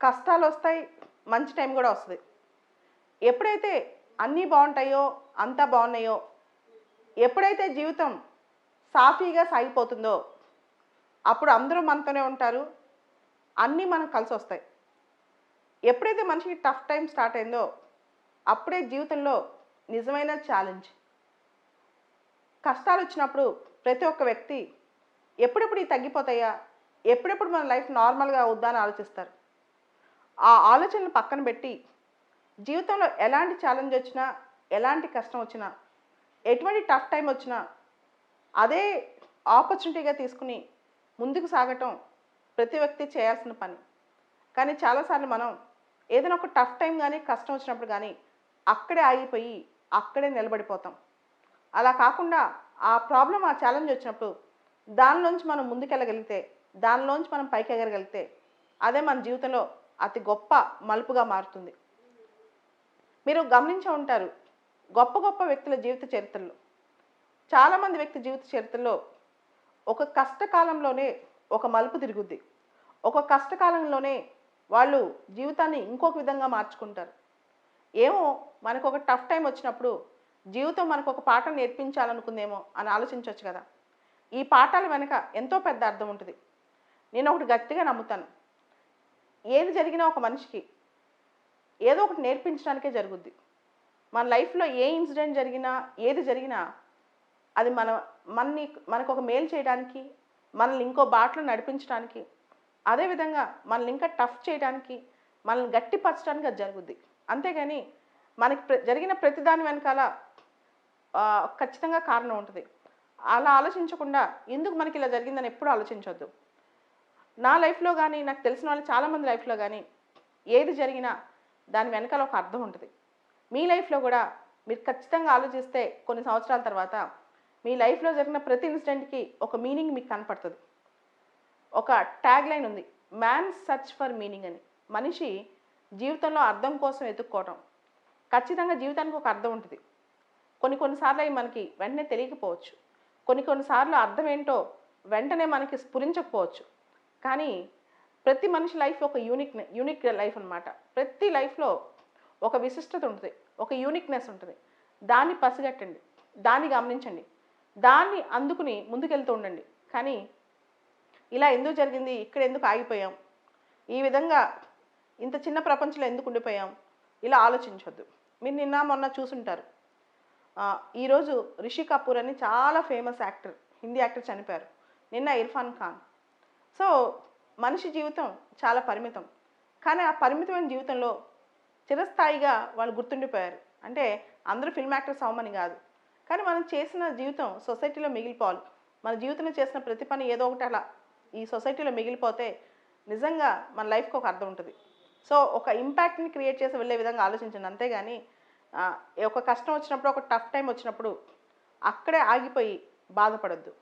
కష్టాలు వస్తాయి మంచి టైం కూడా వస్తుంది. ఎప్పుడైతే అన్నీ బాగుంటాయో అంతా బాగున్నాయో ఎప్పుడైతే జీవితం సాఫీగా సాగిపోతుందో అప్పుడు అందరూ మనతోనే ఉంటారు అన్నీ మనకు కలిసి వస్తాయి ఎప్పుడైతే మనిషికి టఫ్ టైం స్టార్ట్ అయిందో అప్పుడే జీవితంలో నిజమైన ఛాలెంజ్. కష్టాలు వచ్చినప్పుడు ప్రతి ఒక్క వ్యక్తి ఎప్పుడెప్పుడు ఇవి తగ్గిపోతాయా ఎప్పుడెప్పుడు మన లైఫ్ నార్మల్గా అవుద్దా అని ఆలోచిస్తారు. ఆ ఆలోచనలు పక్కన పెట్టి జీవితంలో ఎలాంటి ఛాలెంజ్ వచ్చినా ఎలాంటి కష్టం వచ్చినా ఎటువంటి టఫ్ టైం వచ్చినా అదే ఆపర్చునిటీగా తీసుకుని ముందుకు సాగటం ప్రతి వ్యక్తి చేయాల్సిన పని. కానీ చాలాసార్లు మనం ఏదైనా ఒక టఫ్ టైం కానీ కష్టం వచ్చినప్పుడు కానీ అక్కడే ఆగిపోయి అక్కడే నిలబడిపోతాం. అలా కాకుండా ఆ ప్రాబ్లం ఆ ఛాలెంజ్ వచ్చినప్పుడు దానిలోంచి మనం ముందుకెళ్ళగలిగితే దానిలోంచి మనం పైకి ఎగరగలిగితే అదే మన జీవితంలో అతి గొప్ప మలుపుగా మారుతుంది. మీరు గమనించే ఉంటారు గొప్ప గొప్ప వ్యక్తుల జీవిత చరిత్రలో. చాలామంది వ్యక్తి జీవిత చరిత్రలో ఒక కష్టకాలంలోనే ఒక మలుపు తిరుగుద్ది. ఒక కష్టకాలంలోనే వాళ్ళు జీవితాన్ని ఇంకొక విధంగా మార్చుకుంటారు. ఏమో మనకు ఒక టఫ్ టైం వచ్చినప్పుడు జీవితం మనకు ఒక పాఠం నేర్పించాలనుకుందేమో అని ఆలోచించవచ్చు కదా. ఈ పాఠాల వెనక ఎంతో పెద్ద అర్థం ఉంటుంది. నేను ఒకటి గట్టిగా నమ్ముతాను. ఏది జరిగినా ఒక మనిషికి ఏదో ఒకటి నేర్పించడానికే జరుగుద్ది. మన లైఫ్లో ఏ ఇన్సిడెంట్ జరిగినా ఏది జరిగినా అది మన మనని మనకు ఒక మేలు చేయడానికి మనల్ని ఇంకో బాటలో నడిపించడానికి అదేవిధంగా మనల్ని ఇంకా టఫ్ చేయడానికి మనల్ని గట్టిపరచడానికి అది జరుగుద్ది. అంతేగాని మనకి ప్ర- జరిగిన ప్రతిదాని వెనకాల ఖచ్చితంగా కారణం ఉంటుంది. అలా ఆలోచించకుండా ఎందుకు మనకి ఇలా జరిగిందని ఎప్పుడు ఆలోచించవద్దు నా లైఫ్లో కానీ నాకు తెలిసిన వాళ్ళు చాలామంది లైఫ్లో కానీ ఏది జరిగినా దాని వెనకాల ఒక అర్థం ఉంటుంది. మీ లైఫ్లో కూడా మీరు ఖచ్చితంగా ఆలోచిస్తే కొన్ని సంవత్సరాల తర్వాత మీ లైఫ్లో జరిగిన ప్రతి ఇన్సిడెంట్కి ఒక మీనింగ్ మీకు కనపడుతుంది. ఒక ట్యాగ్ లైన్ ఉంది. మ్యాన్ సర్చ్ ఫర్ మీనింగ్ అని. మనిషి జీవితంలో అర్థం కోసం వెతుక్కోవటం. ఖచ్చితంగా జీవితానికి ఒక అర్థం ఉంటుంది. కొన్ని కొన్నిసార్లు అవి మనకి వెంటనే తెలియకపోవచ్చు. కొన్ని కొన్నిసార్లు అర్థం ఏంటో వెంటనే మనకి స్ఫురించకపోవచ్చు. కానీ ప్రతి మనిషి లైఫ్ ఒక యూనిక్ యూనిక్ లైఫ్ అన్నమాట. ప్రతి లైఫ్లో ఒక విశిష్టత ఉంటుంది ఒక యూనిక్నెస్ ఉంటుంది. దాన్ని పసిగట్టండి దాన్ని గమనించండి దాన్ని అందుకుని ముందుకెళ్తూ ఉండండి. కానీ ఇలా ఎందుకు జరిగింది ఇక్కడ ఎందుకు ఆగిపోయాం ఈ విధంగా ఇంత చిన్న ప్రపంచంలో ఎందుకు ఉండిపోయాం ఇలా ఆలోచించవద్దు మీరు నిన్న మొన్న చూసుంటారు. ఈరోజు రిషి కపూర్ అని చాలా ఫేమస్ యాక్టర్ హిందీ యాక్టర్ చనిపోయారు. నిన్న ఇర్ఫాన్ ఖాన్. సో మనిషి జీవితం చాలా పరిమితం. కానీ ఆ పరిమితమైన జీవితంలో చిరస్థాయిగా వాళ్ళు గుర్తుండిపోయారు. అంటే అందరూ ఫిల్మ్ యాక్టర్స్ అవ్వమని కాదు. కానీ మనం చేసిన జీవితం సొసైటీలో మిగిలిపోవాలి. మన జీవితంలో చేసిన ప్రతి పని ఏదో ఒకటి అలా ఈ సొసైటీలో మిగిలిపోతే నిజంగా మన లైఫ్కి ఒక అర్థం ఉంటుంది. సో ఒక ఇంపాక్ట్ని క్రియేట్ చేసి వెళ్ళే విధంగా ఆలోచించండి. అంతేగాని ఒక కష్టం వచ్చినప్పుడు ఒక టఫ్ టైం వచ్చినప్పుడు అక్కడే ఆగిపోయి బాధపడొద్దు.